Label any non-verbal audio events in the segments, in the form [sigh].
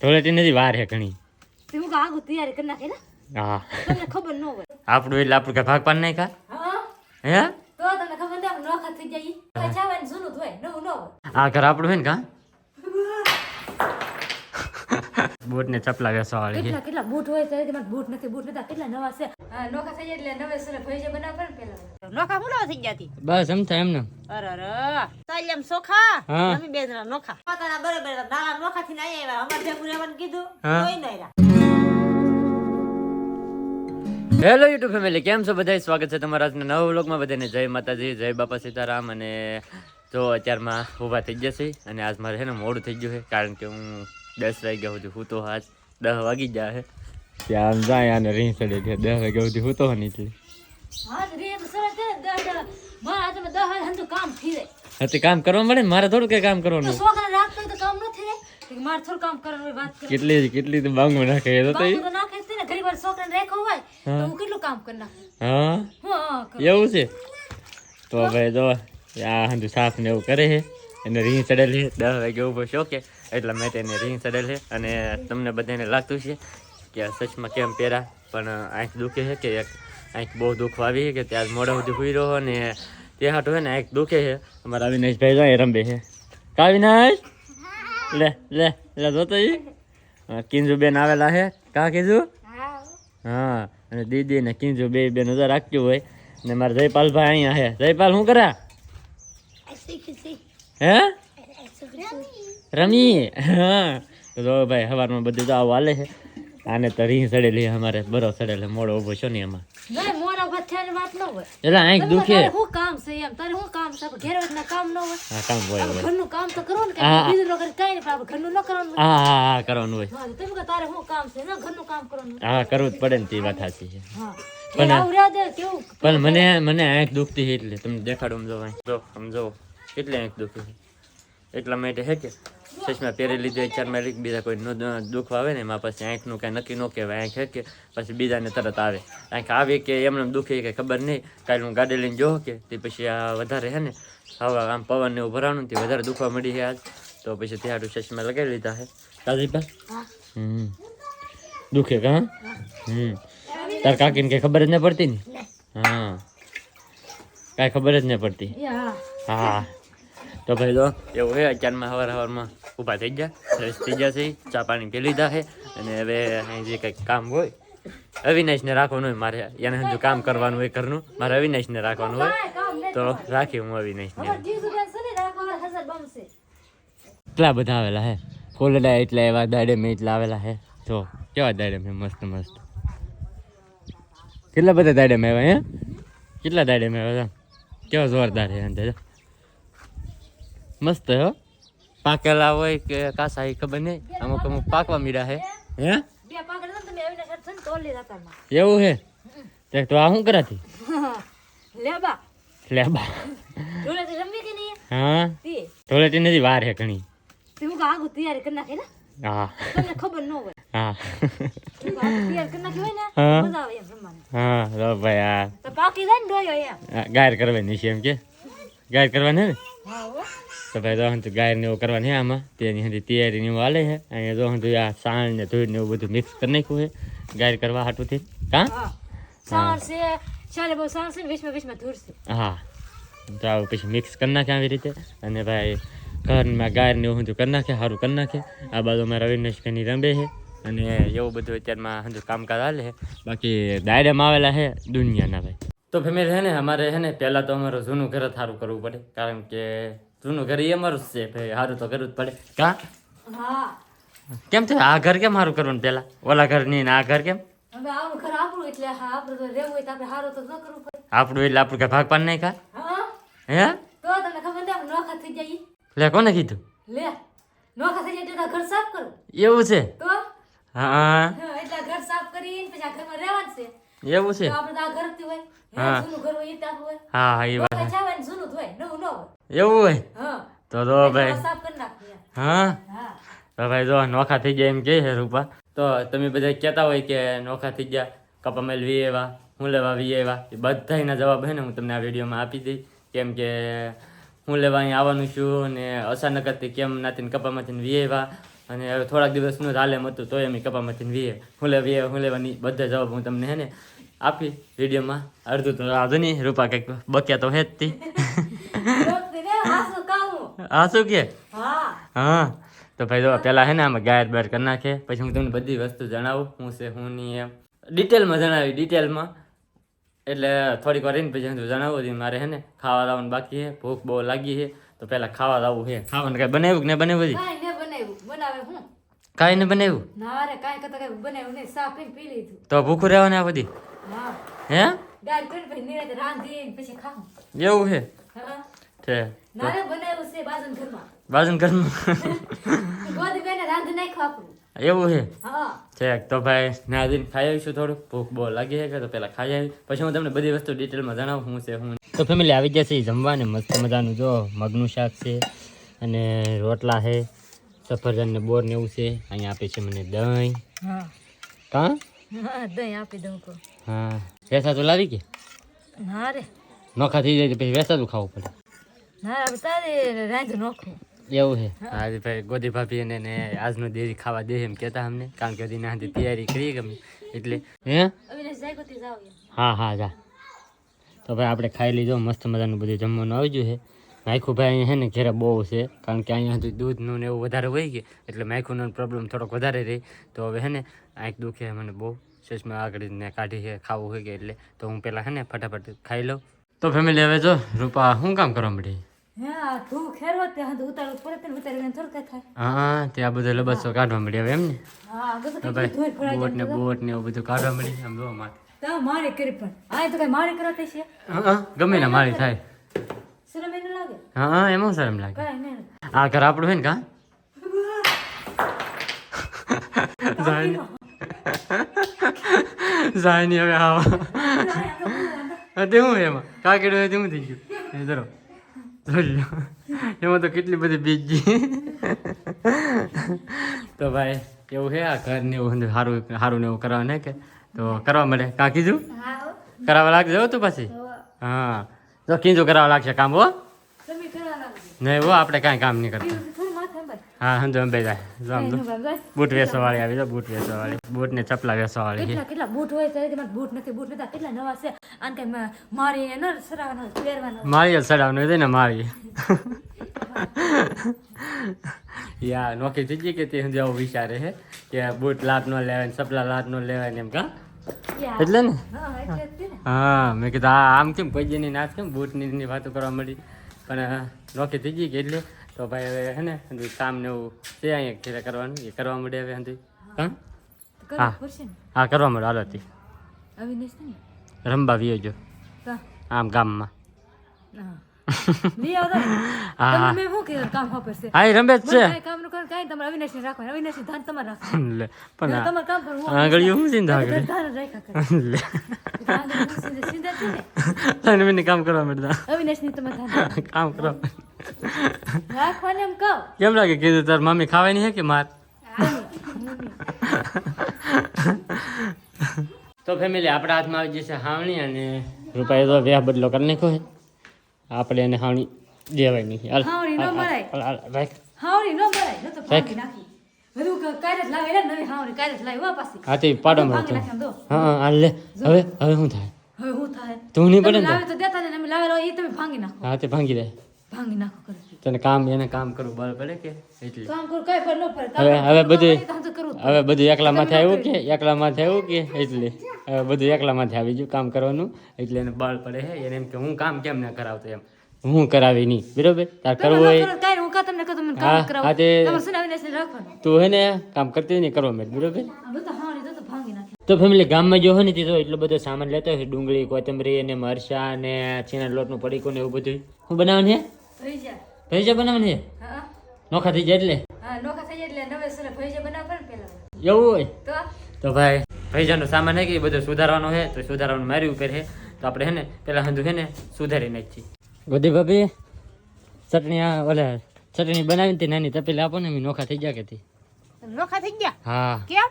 ધોળેટી નથી વાર હે ઘણી. હું કા હા. આપણું એટલે આપણું કઈ ભાગ પાડ કા હા. હે? નોખા હોય. આ ઘર આપણું હોય ને કા? બૂટ ને ચપલા વેસવા વાળી કેટલા કેટલા બૂટ હોય તો એમાં બૂટ નથી બૂટ નતા કેટલા નવા છે? નોખા થઈ જાય એટલે નવે સુરે ભઈ જે બનાવવા પડે પેલા. નોખા મુલાવા થઈ ગયા બસ એમ થાય એમને. અરે અરે સાલ્યમ સોખા? અમે બે જણા નોખા. પોતાના બરોબર નાના નોખા થી ના આવ્યા અમાર જે રહેવાનું કીધું કોઈ નહીં રહ્યા. હેલો યુટ્યુબ ફેમિલી કેમ છો બધા સ્વાગત છે તમારા આજના નવા વ્લોગમાં બધાને જય માતાજી જય બાપા સીતારામ. અને જો અત્યારમાં ઊભા થઈ ગયા છે અને આજ મારે છે ને મોડું થઈ ગયું છે કારણ કે હું દસ વાગ્યા સુધી હું તો હાથ દસ વાગી ગયા છે ત્યાં જાય અને રીંગ સડે દસ વાગ્યા સુધી હું તો હંધું કામ હતી કામ કરવા મળે ને? મારે થોડું કઈ કામ કરવાનું. છોકરા રાખતો હોય તો કામ ન થઈ જાય. કે કામ કરવાનું કેટલી કેટલી તો બાંગો નાખે તો તો નાખે છે ને. ઘણી વાર છોકરાને રાખ્યો હોય તો હું. કેટલું કામ કરી નાખું? હા? હા હા કર. એવું છે? તો ભાઈ જો આ હંધુ સાફ ને એવું કરે છે. એને રીંગ ચડેલ છે. દસ વાગે ઊભો કે? એટલા માટે એને રીંગ ચડેલ છે. અને તમને બધાને લાગતું છે કે આ સચમાં કેમ પહેરા પણ આંખ દુખે છે કે એક આંખ બહુ દુખવા આવી છે કે ત્યાં મોડા સુધી સુઈ રહ્યો અને તે હાટું હોય ને આંખ દુખે છે. અમારા અવિનાશભાઈ જો એ રંબે છે. કા અવિનાશ? લે લે લે, જોતો ઈ? કિંજુ બેન આવેલા છે. કા કીધું હા, અને દીદી ને કિંજુ બે બે નજર રાખ્યું હોય. ને મારા જયપાલભાઈ અહીંયા છે. જયપાલ, શું કરા હે? રમી. હા. તો જો ભાઈ સવારમાં બધું તો આવું હાલે છે. આને તો રીંગ ચડેલી છે અમારે. બરો ચડેલે મોડો ઊભો છો ને એમાં. નહીં, મોરા ઊભા થયાની વાત ન હોય. એટલે આંખ તમે દુખે. તારે શું કામ છે એમ? તારે શું કામ છે? આપણે ઘેર વચના કામ ન હોય. હા કામ હોય આપણે હોય. ઘરનું કામ તો કરવું ને હા. કાંઈ બીજું ન કરે કાંઈ નહીં પણ આપણે ઘરનું ન કરવાનું હોય. હા હા હા કરવાનું હોય. હા, તો તમે કહો તારે શું કામ છે? ના ઘરનું કામ કરવાનું હોય. હા કરવું જ પડે ને તે વાત સાચી છે. હા. પણ ઘેર આવું રહ્યા દે કેવું પણ મને મને આંખ દુખતી છે એટલે તમને દેખાડું જો અહીં જો સમજો કેટલી આંખ દુખી છે. એટલા માટે છે કે ચશ્મા પહેરી લીધે ચાર મારી બીજા કોઈ નો દુઃખ આવે ને એમાં પછી આંખનું કાંઈ નક્કી ન કહેવાય આંખ છે કે પછી બીજાને તરત આવે. આંખ આવે કે એમને દુખે કે ખબર નહીં કાલે હું ગાડી લઈને જોઉં કે તે પછી આ વધારે છે ને હવા આમ પવન ને એવું ભરાણું તે વધારે દુખવા મળી છે આજ. તો પછી ત્યાં ચશ્મા લગાવી લીધા છે કાજીબા હા. હમ. દુખે કા? હમ. તાર કાકીને કઈ ખબર જ ન પડતી ને? હા. કાંઈ ખબર જ ન પડતી? એ હા હા. તો ભાઈ તો એવું છે અત્યારમાં સવાર સવારમાં ઊભા થઈ ગયા ફ્રેશ થઈ ગયા છે ચા પાણી પી લીધા છે અને હવે અહીં જે કંઈક કામ હોય અવિનાશને રાખવાનું હોય મારે એને જો કામ કરવાનું હોય ઘરનું મારે અવિનાશને રાખવાનું હોય. તો રાખી હું અવિનાશને. એટલા બધા આવેલા હે. ફૂલડા એટલા એવા દાડે મેં એટલા આવેલા હે. તો કેવા દાડે મેં મસ્ત મસ્ત. કેટલા બધા દાડે મેં આવ્યા હે? કેટલા દાડે મેં આવ્યા કેવા જોરદાર હે અંદર. મસ્ત હો પાકેલા હોય કે કાસા એ ખબર નહીં. અમુક અમુક પાકવા મીડા હે. હે. એવું હે? તે તો આ શું કરાતી? લેબા [laughs] લેબા લે બા. રમવી કે નહીં? હા? તે. ધોળેટી નથી વાર હે ઘણી. તું કા આગુ તૈયારી કરી નાખે ને? હા. તમને ખબર ન હોય. હા. હું. હા. હા ભાઈ આ. તો પાકી જાય ને ડોયો એમ. આ ગાયર કરવાની છે એમ કે? ગાયર કરવાની ને? હા હો. તો ભાઈ ગાયર ને એવું કરવાની આમાં. તેની હજી તૈયારી ને એવું હાલે છે. અહીંયા જો હંતુ આ સાણ ને ધોઈ ને એવું બધું મિક્સ કરી નાખ્યું છે. ગાયર કરવા હાટુંથી. હા હા. સાણ છે. ચાલે બહુ સાણ છે ને વીસમાં વીસમાં ધૂળ છે. હા. તો આવું પછી મિક્સ કરી નાખે આવી રીતે. અને ભાઈ ઘરમાં ગાયર ને એવું હંધું કરી નાખે સારું કરી નાખે. આ બાજુ અમારા રવિનેશભાઈની રંબે છે. અને એવું બધું અત્યારમાં હજુ કામકાજ હાલે છે. બાકી દાયરામાં આવેલા છે દુનિયાના ભાઈ. તો ફેમિલી છે ને અમારે છે ને પહેલાં તો અમારું જૂનું ઘર સારું કરવું પડે. કારણ કે જૂનું ઘર એ મારું જ છે ભાઈ. સારું તો કરવું જ પડે. કા? કેમ છે આ ઘર કેમ સારું કરવાનું પેલા? ઓલા ઘર નહીં આ ઘર કેમ? આપણું એટલે આપણે કઈ ભાગ પાડ. નહીં કા? હે. લે કોને કીધું? લે નોખા થઈ જાય ઘર સાફ કરું. એવું છે? તો? હા એટલે ઘર સાફ કરીને પછી આ ઘરમાં રહેવાનું છે. એવું છે? આપણે આ ઘર હોય. હા. જૂનું ઘર હોય એ તાપ હોય. હા હા એ વાત જૂનું હોય નવું ન હોય. એવું હોય? તો તો ભાઈ. હા? તો ભાઈ જો નોખા થઈ ગયા એમ કે છે રૂપા. તો તમે બધા કહેતા હોય કે નોખા થઈ ગયા કપામેલ વી એવા હું લેવા વી એવા એ બધાના જવાબ હે ને હું તમને આ વિડીયોમાં આપી દઈ કેમ કે હું લેવા અહીં આવવાનું છું ને અચાનક હતી કેમ નાથી કપામાંથી વી એવા અને હવે થોડાક દિવસનું હાલેમ હતું તોય એમ કપામાંથી વીએ હું લે વીએ હું લેવાની બધા જવાબ હું તમને હે ને આપી વિડીયોમાં. અડધું તો આ નહીં રૂપા કંઈક બક્યા તો હે જ [laughs] તી રોકતી ને હાસુ કાવું હા શું કે? હા. તો ભાઈ જો પેલા હે ને આમાં ગાયર બાર કરી નાખે. પછી હું તમને બધી વસ્તુ જણાવું. હું છે હું નહીં એમ. ડિટેલમાં જણાવી ડિટેલમાં એટલે થોડીક વાર રહીને પછી હું જણાવું હતી મારે હે ને ખાવા લાવવાનું બાકી છે ભૂખ બહુ લાગી છે તો પેલા ખાવા લાવવું છે ખાવાનું કાંઈ બનાવ્યું કે નહીં બનાવ્યું બનાવે હું? કાંઈ નહીં બનાવ્યું? ના રે કાંઈ કરતા કાંઈ બનાવ્યું નહીં. સા પી પી લીધું. તો ભૂખું રહેવાનું આ બધી? હા. પછી નિરાંતે પછી એવું છે હા. ના રે ઘરમાં બાજુ ઘરનું ગોદી બેને રાંધી નાખ્યું આપણું એવું છે હા. છે તો ભાઈ ના દિન ખાઈ આવીશું થોડું. ભૂખ બહુ લાગી છે તો પહેલાં ખાઈ આવી પછી હું તમને બધી વસ્તુ ડિટેલમાં જણાવું હું છે હું તો ફેમિલી આવી જશે જમવાને મસ્ત મજાનું જો મગનું શાક છે અને રોટલા છે સફરજન ને બોર ને એવું છે. અહીંયા આપે છે મને દહીં. હા. કાં? હા દહીં આપી દઉં તો હા. વેસા તો લાવી કે? ના રે. નોખા થઈ જાય તો પછી વેસા તો ખાવું પડે. ના રે તારે રાંધ નોખું. એવું છે. આજે ભાઈ ગોદી ભાભી અને ને આજનો દેરી ખાવા દે એમ કહેતા અમને કારણ કે હજી નાથી તૈયારી કરી ગમે. એટલે હે? હા હા જા. તો ભાઈ આપણે ખાઈ લીધો મસ્ત મજાનું બધું જમવાનું આવી ગયું છે. માયખું ભાઈ અહીંયા છે ને ઘેરે બહુ છે કારણ કે અહીંયા સુધી દૂધનું ને એવું વધારે હોય ગયું એટલે માયખુંનો પ્રોબ્લેમ થોડોક વધારે રહી. તો હવે છે ને આંખ દુખે મને બહુ. ચશ્મા આગળ ને કાઢી છે ખાવું હોય કે એટલે. તો હું પહેલાં છે ને ફટાફટ ખાઈ લઉં. તો ફેમિલી હવે જો રૂપા શું કામ કરવા મળી હા તે હા હા ત્યાં બધો લબસો કાઢવા મળી હવે એમ ને? હા તો બોટ ને બોટ ને એવું બધું કાઢવા મળી આમ જો માથે મારી કરી પણ. આ તો કઈ મારી કરાતે છે? હા હા ગમે ને મારી થાય. શરમ એને લાગે? હા હા એમાં શરમ લાગે? આ ઘર આપણું હોય ને કા? જાય જાય નહીં હવે આવા. તે શું એમાં? કાકેડું હોય તેવું થઈ ગયું? ધરો. એમાં તો કેટલી બધી બીજી તો ભાઈ એવું છે આ ઘર ને એવું સારું સારું ને એવું કરવા ને કે? તો કરવા મળે. કાં કીધું? કરાવવા લાગજો તું પછી? હા. તો કીધું કરાવવા લાગશે કામ હો. નહીં હો આપણે કાંઈ કામ નહીં કરતા. હા સમજો અંબે જાય. જો આમ બૂટ વેસવાવાળી આવી તો બૂટ વેસવાવાળી બૂટ ને ચપલા વેસવાળી છે. કેટલા કેટલા બૂટ હોય છે તમારે બૂટ નથી બૂટ નથી. કેટલા નવા છે? આને કઈ મારી ન સરાવવાનો પહેરવાનો મારી જ સડાવનું છે ને મારી. યા નોકી ગઈ કે તે આવું વિચારે છે કે બૂટ લાત નો લેવાય ચપલા લાત નો લેવાય ને એમ કા? એટલે ને? હા જ હા મેં કીધું આમ કેમ પૈજીની નાચ કેમ બૂટની ની વાતો કરવા મળી પણ નોકી થઈ ગઈ કે એટલે તો ભાઈ હવે હે ને કામ ને એવું છે અહીંયા ઘેરે કરવાનું એ કરવા મળે હવે હંધી. હા? હા. કરવું મળે હાલો હતી રમવા વિયો જો. આમ ગામમાં. [laughs] કામ કરવું મળતા અવિનાશની? તમે [laughs] કામ કરવા રાખવાને એમ કહો. કેમ લાગે કીધું તાર મમ્મી ખાવાની છે કે માર? તો ફેમિલી આપણા હાથમાં આવી જશે હાવણી અને રૂપાએ તો વ્યાહ બદલો કરી નાખ્યો છે. આપણે એને હાવણી દેવાય નહીં. હાલ, હાવણી ન મરાય. હાલ, હાલ, રાખ. હાવણી ન ભરાય તો ભાંગી નાખી. હાથી પાડો હા હા લે. હવે હવે શું થાય? હવે હું થાય? તું નહીં પડે ને લાવે તો દેતા ને અમે લાવેલો એ તમે ભાંગી નાખો. હા તે ભાંગી દે ભાંગી નાખો કરે તને કામ એને કામ કરવું બળ પડે કે? એટલે. કામ કરું કઈ પણ ન પડે. હવે હવે બધું હવે બધું એકલા માથે આવ્યું કે? એકલા માથે આવ્યું કે? એટલે. હવે બધું એકલા માથે આવી ગયું કામ કરવાનું. એટલે એને બળ પડે છે એને એમ કે હું કામ કેમ ના કરાવતો? એમ. હું કરાવી નહીં. બરોબર? તાર કરવું હોય નહીં, હું હા, હા, તે- હે ને કામ કરતી હોય ને કરવા મેં બરોબર? તો ફેમિલી ગામમાં જો હોય ને તે એટલો બધો સામાન લેતો હોય ડુંગળી કોથમરી અને મરચા અને છીના લોટનું પડીકું ને એવું બધું હું બનાવવાનું છે ભૈજા બનાવવાની છે? નોખા થઈ જાય એટલે? હા નોખા થઈ જાય એટલે નવે ભૈજા બનાવવા પડે ને એવું હોય? તો? તો ભાઈ ભૈજાનો સામાન હે કે બધો સુધારવાનો છે તો સુધારવાનું મારી ઉપર છે તો આપણે હે ને પેલા હંધું છે ને સુધારી નાખીએ. ગોદી ભાભી ચટણી આ ઓલે ચટણી બનાવીને તે નાની તપેલી આપો ને નોખા થઈ ગયા કે તે. નોખા થઈ ગયા? હા. કેમ?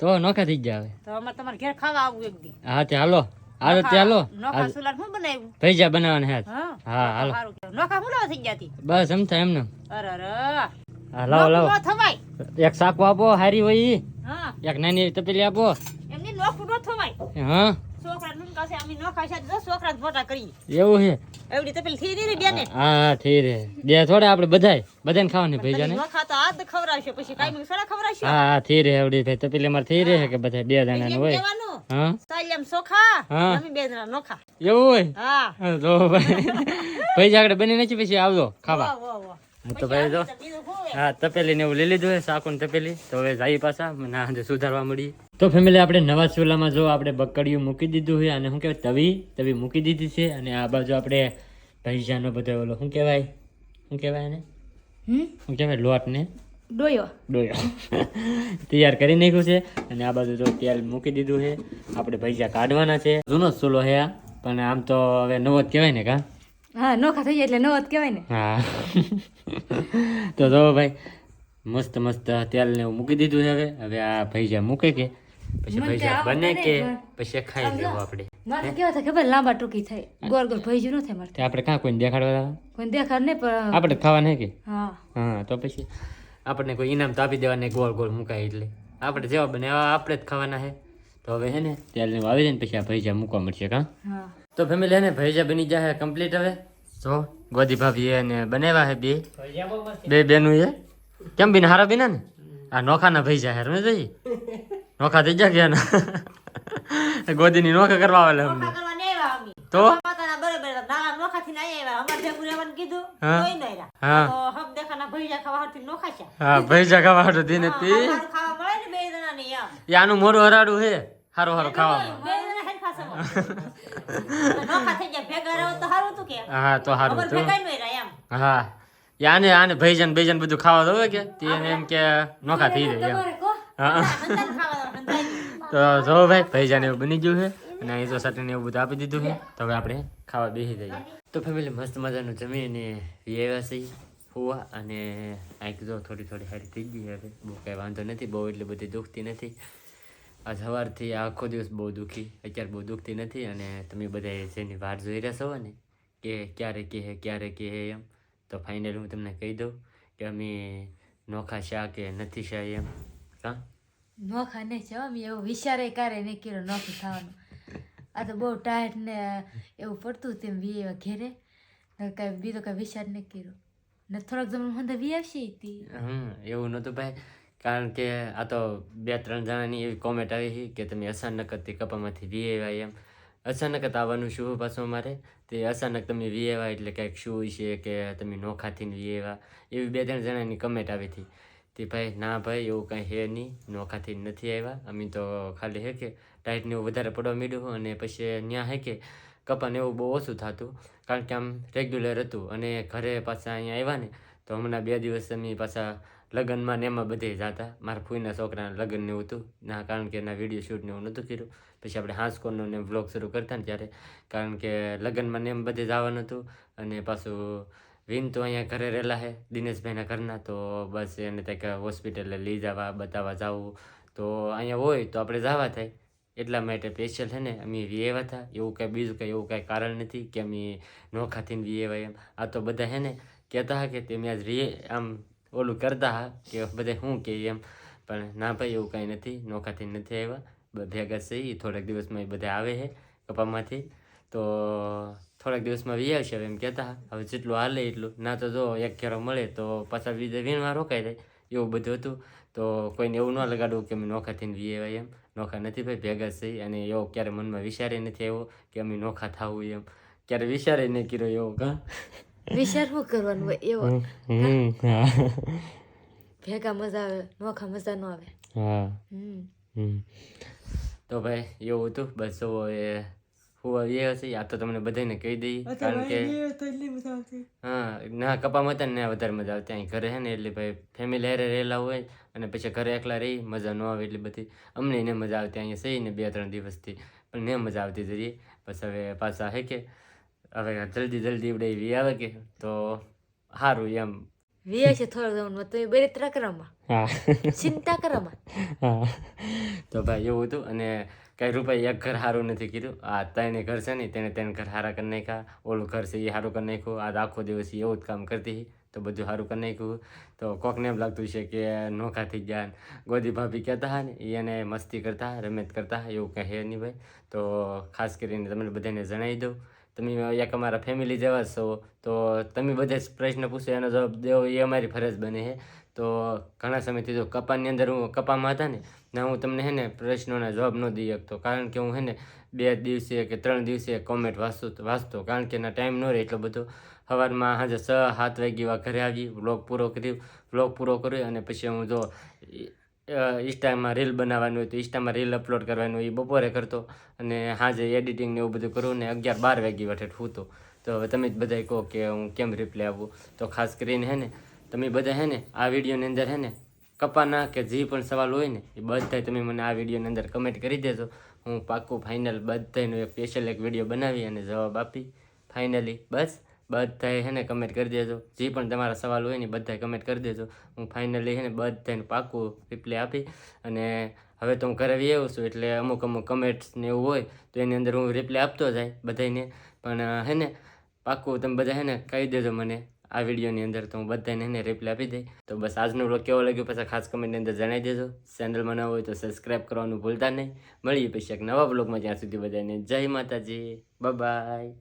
તો નોખા થઈ ગયા હવે. તો અમારે તમારે ઘેર ખાવા આવું એક દી. હા તે હાલો. હાલો ચાલો. નોખા સુલાર શું બનાવ્યું? ભૈજા બનાવવાના હે? હા હા હાલો. નોખા શું લાવા થઈ ગયા બસ એમ થાય એમને. અરે અરે લાવો લાવો. થવાય. એક સાકો આપો હારી હોય હા. એક નાની એવી તપેલી આપો. એમની નોખું ન થવાય. હા. છોકરા નુનકા છે અમે નોખા છે તો છોકરા મોટા કરી. એવું છે એવડી તપેલી થઈ રહી બેને. હા હા બે થોડા આપણે બધાય બધાને ખાવાની ભૈજા ને નોખા તો આજ ખવડાવશે પછી કાંઈ સોડા ખવડાવશે. હા હા થઈ રહે એવડી ભાઈ તપેલી અમારે થઈ રહે કે બધા બે જણા હોય. હા. અમે નોખા. એવું હોય? ભાઈ ભૈજા બની નથી પછી આવજો ખાવા. હું તો ભાઈ જો હોય? હા તપેલી ને એવું લઈ લીધું છે સાકુન તપેલી. તો હવે જાય પાછા ના સુધારવા મળી. તો ફેમિલી આપણે નવા ચૂલામાં જો આપણે બકડીયું મૂકી દીધું છે અને શું કહેવાય તવી તવી મૂકી દીધી છે અને આ બાજુ આપણે ભૈજાનો બધો ઓલો શું કહેવાય? શું કહેવાય એને? શું કહેવાય લોટ ને ડોયો. ડોયો. [laughs] તૈયાર કરી નાખ્યું છે અને આ બાજુ જો તેલ મૂકી દીધું છે આપણે ભૈજા કાઢવાના છે. જૂનો જ ચૂલો હે પણ આમ તો હવે નવો જ કહેવાય ને કા? હા નોખા થઈ એટલે નવો જ કહેવાય ને. હા. [laughs] તો જો ભાઈ મસ્ત મસ્ત તેલ ને એવું મૂકી દીધું છે હવે. હવે આ ભૈજા મૂકે કે પછી મને ભૈજા બને કે પછી ખાઈ લેવું આપણે. મારે કેવા થાય ખબર? લાંબા ટૂંકી થાય. ગોળ ગોળ ભઈજું ન થાય મારે. આપણે કાં કોઈને દેખાડવા કોઈ દેખાડ નહીં પણ આપણે ખાવા નહીં કે? હા. હા તો પછી આપણને કોઈ ઇનામ તો આપી દેવાને ગોળ ગોળ મુકાય એટલે. આપણે જેવા બને આપણે જ ખાવાના છે તો હવે હે ને તેલ ને એવું આવી જાય ને પછી આ ભૈજા મૂકવા મળશે કા? હા. તો ફેમિલી હે ને ભૈજા બની જાય કમ્પ્લીટ હવે. જો ગોદી ભાભી એને બનાવ્યા હે બે. બે બેનું એ. કેમ બિન હારા બિના ને આ નોખાના ભૈજા હેર ને જઈ નોખા થઈ ગયા ગયા ગોદીની નોખા કરવા આવેલા અમને નોખા કરવા નહીં આવ્યા અમે. તો બરોબર નોખાથી નહીં આવ્યા. અમારે ભેગું રહેવાનું કીધું, હા. નહીં હા. તો દેખાના ભૈજા ખાવા હાટુ નોખા હા ભૈજા ખાવા હાટું દીને હા, પી હારું ખાવા મળે ને બે જણાને એમ. એ મોઢું હરાડું હે સારું સારું ખાવામાં. તો તો કે? હા તો હારું તો. હા યાને આને ભૈજન ભૈજન બધું ખાવા દો કે તેને એમ કે નોખા થઈ જાય એમ હા. તો જો ભાઈ ભૈજાને એવું બની ગયું છે અને અહીં તો ચટણી એવું બધું આપી દીધું છે તો હવે આપણે ખાવા બેસી જઈએ. તો ફેમિલી મસ્ત મજાનું જમીને વ્યવા છે. હોવા અને આંખ જો થોડી થોડી સારી થઈ ગઈ હવે. બહુ કાંઈ વાંધો નથી બહુ એટલી બધી દુખતી નથી. આજ સવારથી આખો દિવસ બહુ દુખી અત્યારે બહુ દુખતી નથી અને તમે બધા જેની વાર જોઈ રહ્યા છો ને કે ક્યારે કહે ક્યારે કહે એમ તો ફાઇનલ હું તમને કહી દઉં કે અમે નોખા શા કે નથી શા એમ. હા? નોખા નહીં છે અમે એવું વિચારે કારે નહીં કર્યો નોખું થવાનું આ તો બહુ ટાયર્ડ ને એવું પડતું તેમ વી એવા ઘેરે. કાંઈ બીજો કાંઈ વિચાર નહીં કર્યો. ને થોડોક જમણ હું વી આવશે હતી એવું નહોતું ભાઈ. કારણ કે આ તો બે ત્રણ જણાની એવી કોમેન્ટ આવી હતી કે તમે અચાનક તે કપામાંથી વી આવ્યા એમ. અચાનક જ આવવાનું શું પાછું અમારે? તે અચાનક તમે વી આવ્યા એટલે કંઈક શું છે કે તમે નોખાથી વી આવ્યા? એવી બે ત્રણ જણાની કમેન્ટ આવી હતી. તે ભાઈ, ના ભાઈ, એવું કાંઈ હે નહીં. નોખાથી નથી આવ્યા. અમે તો ખાલી હે કે ટાઈટને એવું વધારે પડવા માંડ્યું અને પછી ત્યાં હે કે કપાને એવું બહુ ઓછું થતું. કારણ કે આમ રેગ્યુલર હતું અને ઘરે પાછા અહીંયા આવ્યા ને, તો હમણાં બે દિવસ અમે પાછા લગ્નમાં ને એમાં બધે જતા. મારા ફૂઈના છોકરાના લગ્ન ને હતું, ના કારણ કે એના વીડિયો શૂટ ને એવું નહોતું કર્યું. પછી આપણે હાંસકોરનો ને વ્લોગ શરૂ કરતા ને ત્યારે, કારણ કે લગ્નમાં ને એમ બધે જવાનું હતું અને પાછું વિન તો અહીંયા ઘરે રહેલા હે, દિનેશભાઈના ઘરના, તો બસ એને ત્યાં હોસ્પિટલે લઈ જવા, બતાવવા જવું. તો અહીંયા હોય તો આપણે જવા થાય. એટલા માટે સ્પેશિયલ છે ને, અમે વિયેવા હતા. એવું કાંઈ બીજું કાંઈ, એવું કાંઈ કારણ નથી કે અમે નોખાથીને વિયેવા એમ. આ તો બધા છે ને કહેતા હા કે તમે આજ રીએ આમ ઓલું કરતા હા કે બધા શું કે એમ. પણ ના ભાઈ, એવું કાંઈ નથી. નોખાથી નથી આવ્યા. ભેગા છે થોડાક દિવસમાં એ બધા આવે છે કપામાંથી. તો થોડાક દિવસમાં વી હવે એમ કહેતા હા હવે જેટલું હાલે એટલું. ના તો જો એક ઘેરો મળે તો પાછા બીજા વીણમાં રોકાઈ જાય. એવું બધું હતું. તો કોઈને એવું ન લગાડવું કે અમે નોખાથી વી એમ. નોખા નથી ભાઈ ભેગા થઈ અને એવો ક્યારે મનમાં વિચારે નથી આવ્યો કે અમે નોખા થવું એમ. ક્યારે વિચારે નહીં કર્યો એવો કાં? વિચારવું કરવાનું હોય એવો? ભેગા મજા આવે નોખા મજા ન આવે. હા. તો ભાઈ એવું હતું? બસ એ હું એ હશે આ તો તમને બધાને કહી દઈ કારણ કે હા ના કપામાં હતા ને વધારે મજા આવતી. અહીં ઘરે હે ને એટલે ભાઈ ફેમિલી હારે રહેલા હોય અને પછી ઘરે એકલા રહી મજા ન આવે એટલી બધી. અમને એને મજા આવતી અહીંયા સહી ને બે ત્રણ દિવસથી. પણ ને મજા આવતી જરીએ. બસ હવે પાછા હે કે હવે જલ્દી જલ્દી ઉડે એવી આવે કે તો સારું એમ. વી છે થોડો જમણ તો એ બળતરા કરવામાં હા. ચિંતા કરવામાં હા. તો ભાઈ એવું હતું અને કઈ રૂપિયા એક ઘર સારું નથી કીધું આ ત્રણે ઘર છે ને તેને ત્રણ ઘર સારા કરી નાખ્યા. ઓલું ઘર છે એ સારું કરી નાખ્યું. આ આખો દિવસ એવું જ કામ કરતી હતી. તો બધું સારું કરી નાખ્યું. તો કોકને એમ લાગતું છે કે નોખા થઈ ગયા. ગોદી ભાભી કહેતા હા ને એને મસ્તી કરતા, રમત કરતા, એવું કંઈ હે નહીં ભાઈ. તો ખાસ કરીને તમને બધાને જણાવી દઉં. તમે એક અમારા ફેમિલી જેવા છો. તો તમે બધા જ પ્રશ્ન પૂછો, એનો જવાબ દેવો, એ અમારી ફરજ બને છે. તો ઘણા સમયથી જો કપાની અંદર હું કપામાં હતા ને, ના હું તમને હે ને પ્રશ્નોના જવાબ ન દઈ શકતો. કારણ કે હું હે ને બે દિવસે કે ત્રણ દિવસે કોમેન્ટ વાંચતો વાંચતો. કારણ કે એના ટાઈમ ન રહે એટલો બધો. સવારમાં સાંજે છ, સાત વાગ્યે ઘરે આવી, વ્લોગ પૂરો કર્યો. વ્લોગ પૂરો કર્યો અને પછી હું જો ઇન્સ્ટામાં રીલ બનાવવાનું હોય તો ઇન્સ્ટામાં રીલ અપલોડ કરવાનું હોય એ બપોરે કરતો અને સાંજે એડિટિંગ ને એવું બધું કરું ને અગિયાર બાર વાગ્યે વઠે ફૂતો તો. હવે તમે જ બધા કહો કે હું કેમ રિપ્લે આપું? તો ખાસ કરીને હે ને તમે બધા હે ને, આ વિડીયોની અંદર હે ને, કપાના કે જે પણ સવાલ હોય ને, એ બધા તમે મને આ વિડીયોની અંદર કમેન્ટ કરી દેજો. હું પાક્કું ફાઇનલ બધાનો એક સ્પેશિયલ એક વીડિયો બનાવી અને જવાબ આપી. ફાઇનલી બસ બધાએ હે ને કમેન્ટ કરી દેજો. જે પણ તમારા સવાલ હોય ને બધાએ કમેન્ટ કરી દેજો. હું ફાઇનલી હે ને બધાને પાક્કું રિપ્લાય આપી અને હવે તો હું ઘરે આવી આવ્યો છું, એટલે અમુક અમુક કમેન્ટ્સ ને એવું હોય, તો એની અંદર હું રિપ્લાય આપતો જાય બધાને પણ, હે ને પાક્કું તમે બધા હે ને કહી દેજો મને. આ વિડીયોની અંદર તો હું બધાને એને રિપ્લાય આપી દઈ. તો બસ આજનો વ્લોગ કેવો લાગ્યો પછી ખાસ કમેન્ટની અંદર જણાવી દેજો. ચેનલમાં ન હોય તો સબસ્ક્રાઈબ કરવાનું ભૂલતા નહીં. મળીએ પછી એક નવા વ્લોગમાં ત્યાં સુધી બધાને જય માતાજી. બાય